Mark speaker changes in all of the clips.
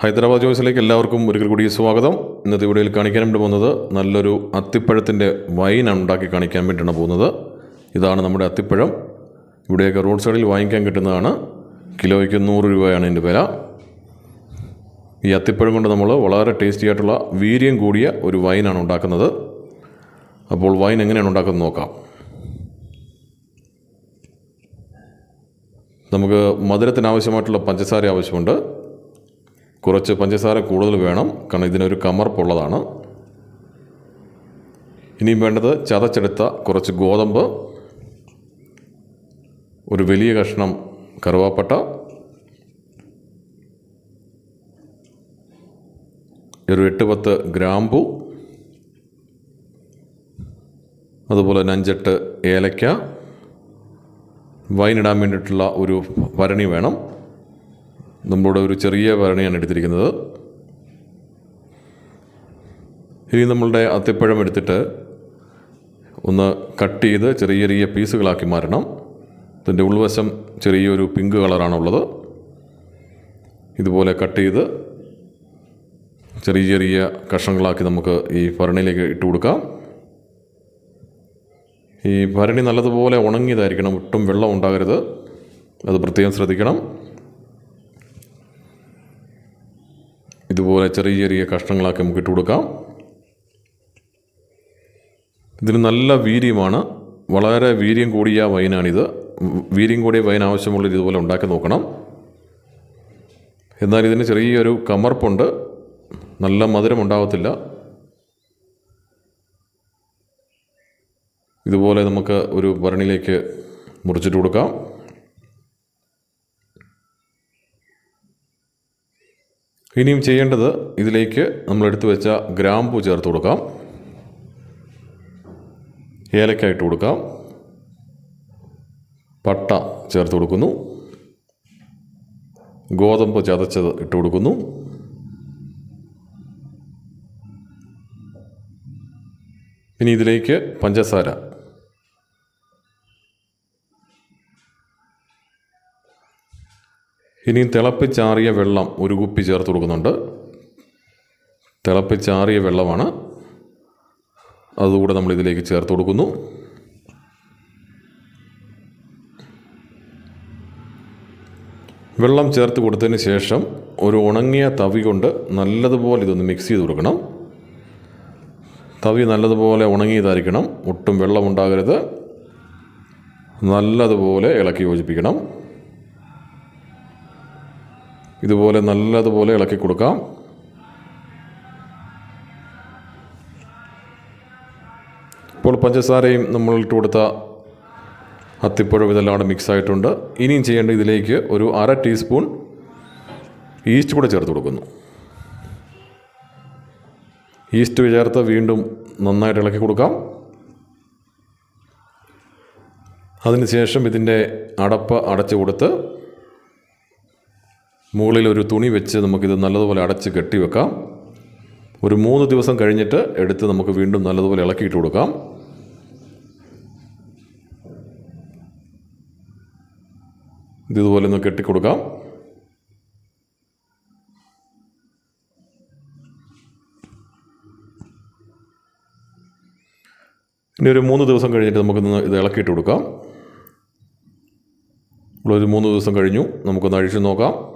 Speaker 1: ഹൈദരാബാദ് ജോയ്സിലേക്ക് എല്ലാവർക്കും ഒരിക്കൽ കൂടി സ്വാഗതം. ഇന്നത്തെ വീഡിയോയിൽ കാണിക്കാൻ വേണ്ടി പോകുന്നത് നല്ലൊരു അത്തിപ്പഴത്തിന്റെ വൈൻ ഉണ്ടാക്കി കാണിക്കാൻ വേണ്ടിയാണ് പോകുന്നത്. ഇതാണ് നമ്മുടെ അത്തിപ്പഴം. ഇവിടെയൊക്കെ റോഡ് സൈഡിൽ വാങ്ങിക്കാൻ കിട്ടുന്നതാണ്. കിലോയ്ക്ക് നൂറ് രൂപയാണ് ഇതിന്റെ വില. ഈ അത്തിപ്പഴം കൊണ്ട് നമ്മൾ വളരെ ടേസ്റ്റി ആയിട്ടുള്ള വീര്യം കൂടിയ ഒരു വൈനാണ് ഉണ്ടാക്കുന്നത്. അപ്പോൾ വൈൻ എങ്ങനെയാണ് ഉണ്ടാക്കുന്നത് നോക്കാം. നമുക്ക് മധുരത്തിന് ആവശ്യമായിട്ടുള്ള പഞ്ചസാര ആവശ്യമുണ്ട്. കുറച്ച് പഞ്ചസാര കൂടുതൽ വേണം. കാരണം ഇതിനൊരു കമർപ്പുള്ളതാണ് ഇനിയും വേണ്ടത് ചതച്ചെടുത്ത കുറച്ച് ഗോതമ്പ് ഒരു വലിയ കഷ്ണം കറുവാപ്പട്ട ഒരു എട്ട് പത്ത് ഗ്രാമ്പു അതുപോലെ തന്നെ അഞ്ചെട്ട് ഏലക്ക വൈനിടാൻ വേണ്ടിയിട്ടുള്ള ഒരു ഭരണി വേണം. നമ്മുടെ ഒരു ചെറിയ ഭരണിയാണ് എടുത്തിരിക്കുന്നത്. ഇനി നമ്മളുടെ അത്തിപ്പഴം എടുത്തിട്ട് ഒന്ന് കട്ട് ചെയ്ത് ചെറിയ ചെറിയ പീസുകളാക്കി മാറ്റണം. ഇതിന്റെ ഉൾവശം ചെറിയൊരു പിങ്ക് കളറാണുള്ളത്. ഇതുപോലെ കട്ട് ചെയ്ത് ചെറിയ ചെറിയ കഷ്ണങ്ങളാക്കി നമുക്ക് ഈ ഭരണിയിലേക്ക് ഇട്ട് കൊടുക്കാം. ഈ ഭരണി നല്ലതുപോലെ ഉണങ്ങിയതായിരിക്കണം. ഒട്ടും വെള്ളം ഉണ്ടാകരുത്. അത് പ്രത്യേകം ശ്രദ്ധിക്കണം. ഇതുപോലെ ചെറിയ ചെറിയ കഷ്ണങ്ങളാക്കി നമുക്ക് ഇട്ട് കൊടുക്കാം. ഇതിന് നല്ല വീര്യമാണ്. വളരെ വീര്യം കൂടിയ വൈനാണിത്. വീര്യം കൂടിയ വൈൻ ആവശ്യമുള്ള ഇതുപോലെ ഉണ്ടാക്കി നോക്കണം. എന്നാൽ ഇതിന് ചെറിയൊരു കമർപ്പുണ്ട്. നല്ല മധുരം ഉണ്ടാകത്തില്ല ഇതുപോലെ നമുക്ക് ഒരു ഭരണിയിലേക്ക് മുറിച്ചിട്ട് കൊടുക്കാം. ഇനിയും ചെയ്യേണ്ടത് ഇതിലേക്ക് നമ്മൾ എടുത്തു വെച്ച ഗ്രാമ്പൂ ചേർത്ത് കൊടുക്കാം. ഏലക്ക ഇട്ട് കൊടുക്കാം. പട്ട ചേർത്ത് കൊടുക്കുന്നു. ഗോതമ്പ് ചതച്ചത് ഇട്ട് കൊടുക്കുന്നു. ഇനി ഇതിലേക്ക് പഞ്ചസാര ഇനിയും തിളപ്പിച്ചാറിയ വെള്ളം ഒരു കുപ്പി ചേർത്ത് കൊടുക്കുന്നുണ്ട്. തിളപ്പിച്ചാറിയ വെള്ളമാണ്. അതുകൂടെ നമ്മൾ ഇതിലേക്ക് ചേർത്ത് കൊടുക്കുന്നു. വെള്ളം ചേർത്ത് കൊടുത്തതിന് ശേഷം ഒരു ഉണങ്ങിയ തവി കൊണ്ട് നല്ലതുപോലെ ഇതൊന്ന് മിക്സ് ചെയ്ത് കൊടുക്കണം. തവി നല്ലതുപോലെ ഉണങ്ങിയതായിരിക്കണം. ഒട്ടും വെള്ളം ഉണ്ടാകരുത്. നല്ലതുപോലെ ഇളക്കി യോജിപ്പിക്കണം. ഇതുപോലെ നല്ലതുപോലെ ഇളക്കി കൊടുക്കാം. ഇപ്പോൾ പഞ്ചസാരയും നമ്മൾ ഇട്ട് കൊടുത്ത അത്തിപ്പഴം ഇതെല്ലാം കൂടെ മിക്സ് ആയിട്ടുണ്ട്. ഇനിയും ചെയ്യേണ്ട ഇതിലേക്ക് ഒരു അര ടീസ്പൂൺ ഈസ്റ്റ് കൂടെ ചേർത്ത് കൊടുക്കുന്നു. ഈസ്റ്റ് ചേർത്ത് വീണ്ടും നന്നായിട്ട് ഇളക്കി കൊടുക്കാം. അതിനുശേഷം ഇതിന്റെ അടപ്പ് അടച്ചു കൊടുത്ത് മുകളിൽ ഒരു തുണി വെച്ച് നമുക്കിത് നല്ലതുപോലെ അടച്ച് കെട്ടി വെക്കാം. ഒരു മൂന്ന് ദിവസം കഴിഞ്ഞിട്ട് എടുത്ത് നമുക്ക് വീണ്ടും നല്ലതുപോലെ ഇളക്കിയിട്ട് കൊടുക്കാം. ഇത് ഇതുപോലെ ഒന്ന് കെട്ടിക്കൊടുക്കാം ഇനി ഒരു മൂന്ന് ദിവസം കഴിഞ്ഞിട്ട് നമുക്കൊന്ന് ഇത് ഇളക്കിയിട്ട് കൊടുക്കാം. ഒരു മൂന്ന് ദിവസം കഴിഞ്ഞു. നമുക്കൊന്ന് അഴിച്ചു നോക്കാം.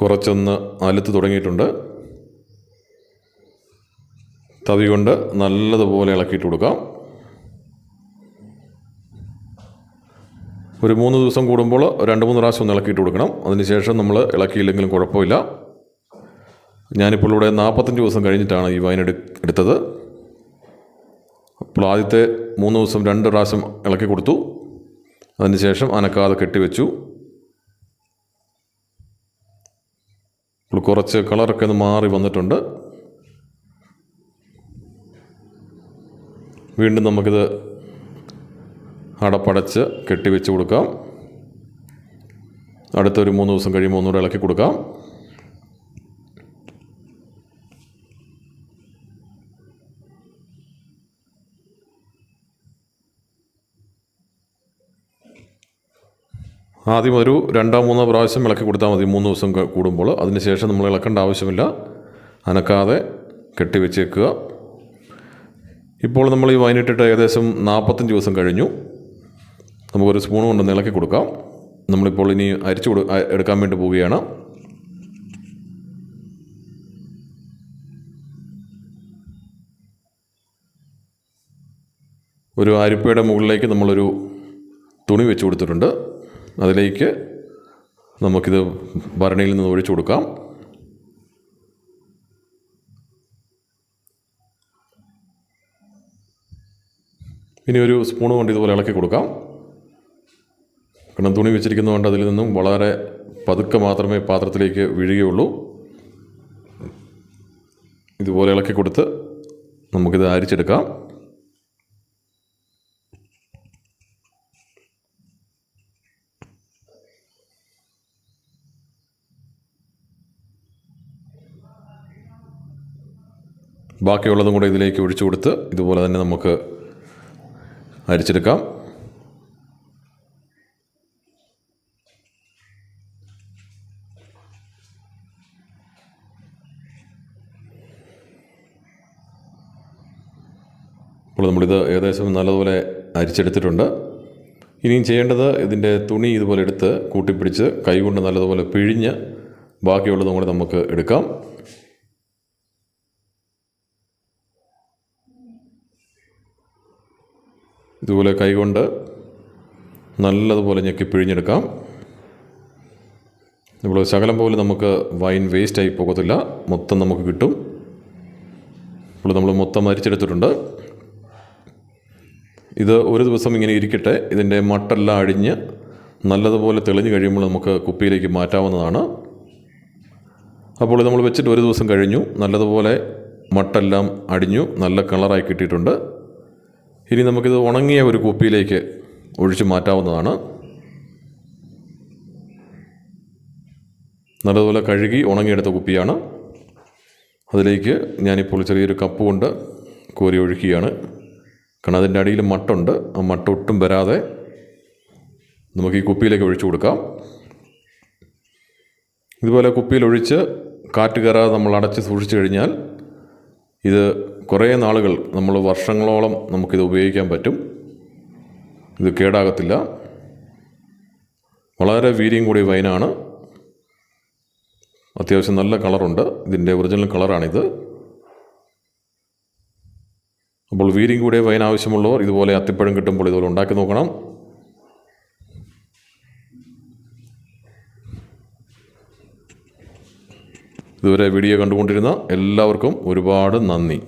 Speaker 1: കുറച്ചൊന്ന് അലുത്ത് തുടങ്ങിയിട്ടുണ്ട്. തവി കൊണ്ട് നല്ലതുപോലെ ഇളക്കിയിട്ട് കൊടുക്കാം. ഒരു മൂന്ന് ദിവസം കൂടുമ്പോൾ രണ്ട് മൂന്ന് പ്രാവശ്യം ഒന്ന് ഇളക്കിയിട്ട് കൊടുക്കണം. അതിനുശേഷം നമ്മൾ ഇളക്കിയില്ലെങ്കിലും കുഴപ്പമില്ല. ഞാനിപ്പോൾ ഇവിടെ നാൽപ്പത്തഞ്ച് ദിവസം കഴിഞ്ഞിട്ടാണ് ഈ വൈൻ എടു എടുത്തത്. അപ്പോൾ ആദ്യത്തെ മൂന്ന് ദിവസം രണ്ട് പ്രാവശ്യം ഇളക്കി കൊടുത്തു. അതിനുശേഷം അനക്കാതെ കെട്ടിവെച്ചു. ഇപ്പോൾ കുറച്ച് കളറൊക്കെ ഒന്ന് മാറി വന്നിട്ടുണ്ട്. വീണ്ടും നമുക്കിത് അടപ്പടച്ച് കെട്ടിവെച്ച് കൊടുക്കാം. അടുത്തൊരു മൂന്ന് ദിവസം കഴിയുമ്പോൾ ഒന്നുകൂടെ ഇളക്കി കൊടുക്കാം. ആദ്യം ഒരു രണ്ടോ മൂന്നോ പ്രാവശ്യം ഇളക്കി കൊടുത്താൽ മതി. മൂന്ന് ദിവസം കൂടുമ്പോൾ. അതിനുശേഷം നമ്മൾ ഇളക്കേണ്ട ആവശ്യമില്ല. അനക്കാതെ കെട്ടിവെച്ചേക്കുക ഇപ്പോൾ നമ്മൾ ഈ വൈനിട്ടിട്ട് ഏകദേശം നാൽപ്പത്തഞ്ച് ദിവസം കഴിഞ്ഞു. നമുക്കൊരു സ്പൂൺ കൊണ്ട് ഇളക്കി കൊടുക്കാം. നമ്മളിപ്പോൾ ഇനി അരിച്ചു കൊടു എടുക്കാൻ വേണ്ടി പോവുകയാണ്. ഒരു അരിപ്പയുടെ മുകളിലേക്ക് നമ്മളൊരു തുണി വെച്ച് കൊടുത്തിട്ടുണ്ട്. അതിലേക്ക് നമുക്കിത് ഭരണിയിൽ നിന്ന് ഒഴിച്ചു കൊടുക്കാം. ഇനി ഒരു സ്പൂൺ കൊണ്ട് ഇതുപോലെ ഇളക്കി കൊടുക്കാം. കാരണം തുണി വെച്ചിരിക്കുന്നതുകൊണ്ട് അതിൽ നിന്നും വളരെ പതുക്കെ മാത്രമേ പാത്രത്തിലേക്ക് വീഴുകയുള്ളൂ. ഇതുപോലെ ഇളക്കി കൊടുത്ത് നമുക്കിത് അരിച്ചെടുക്കാം. ബാക്കിയുള്ളതും കൂടെ ഇതിലേക്ക് ഒഴിച്ചു കൊടുത്ത് ഇതുപോലെ തന്നെ നമുക്ക് അരിച്ചെടുക്കാം. അപ്പോൾ നമ്മളിത് ഏകദേശം നല്ലതുപോലെ അരിച്ചെടുത്തിട്ടുണ്ട്. ഇനിയും ചെയ്യേണ്ടത് ഇതിന്റെ തുണി ഇതുപോലെ എടുത്ത് കൂട്ടിപ്പിടിച്ച് കൈകൊണ്ട് നല്ലതുപോലെ പിഴിഞ്ഞ് ബാക്കിയുള്ളതും കൂടെ നമുക്ക് എടുക്കാം. ഇതുപോലെ കൈകൊണ്ട് നല്ലതുപോലെ ഞെക്കി പിഴിഞ്ഞെടുക്കാം. ഇവിടെ ശകലം പോലെ നമുക്ക് വൈൻ വേസ്റ്റായി പോകത്തില്ല. മൊത്തം നമുക്ക് കിട്ടും. ഇപ്പോൾ നമ്മൾ മൊത്തം അരിച്ചെടുത്തിട്ടുണ്ട്. ഇത് ഒരു ദിവസം ഇങ്ങനെ ഇരിക്കട്ടെ. ഇതിന്റെ മട്ടെല്ലാം അഴിഞ്ഞ് നല്ലതുപോലെ തെളിഞ്ഞു കഴിയുമ്പോൾ നമുക്ക് കുപ്പിയിലേക്ക് മാറ്റാവുന്നതാണ്. അപ്പോൾ നമ്മൾ വെച്ചിട്ട് ഒരു ദിവസം കഴിഞ്ഞു. നല്ലതുപോലെ മട്ടെല്ലാം അടിഞ്ഞു. നല്ല കളറായി കിട്ടിയിട്ടുണ്ട്. ഇനി നമുക്കിത് ഉണങ്ങിയ ഒരു കുപ്പിയിലേക്ക് ഒഴിച്ചു മാറ്റാവുന്നതാണ്. നല്ലതുപോലെ കഴുകി ഉണങ്ങിയെടുത്ത കുപ്പിയാണ്. അതിലേക്ക് ഞാനിപ്പോൾ ചെറിയൊരു കപ്പ് കൊണ്ട് കോരി ഒഴിക്കുകയാണ് കാരണം അതിന്റെ അടിയിൽ മട്ടുണ്ട്. ആ മട്ട ഒട്ടും വരാതെ നമുക്ക് ഈ കുപ്പിയിലേക്ക് ഒഴിച്ചു കൊടുക്കാം. ഇതുപോലെ കുപ്പിയിൽ ഒഴിച്ച് കാറ്റ് കയറാതെ നമ്മൾ അടച്ച് സൂക്ഷിച്ചു കഴിഞ്ഞാൽ ഇത് കുറേ നാളുകൾ നമ്മൾ വർഷങ്ങളോളം നമുക്കിത് ഉപയോഗിക്കാൻ പറ്റും. ഇത് കേടാകത്തില്ല. വളരെ വീര്യം കൂടിയ വൈനാണ്. അത്യാവശ്യം നല്ല കളറുണ്ട്. ഇതിന്റെ ഒറിജിനൽ കളറാണിത്. അപ്പോൾ വീര്യം കൂടിയ വൈൻ ആവശ്യമുള്ളവർ ഇതുപോലെ അത്തിപ്പഴം കിട്ടുമ്പോൾ ഇതുപോലെ ഉണ്ടാക്കി നോക്കണം. ഇതുവരെ വീഡിയോ കണ്ടുകൊണ്ടിരുന്ന എല്ലാവർക്കും ഒരുപാട് നന്ദി.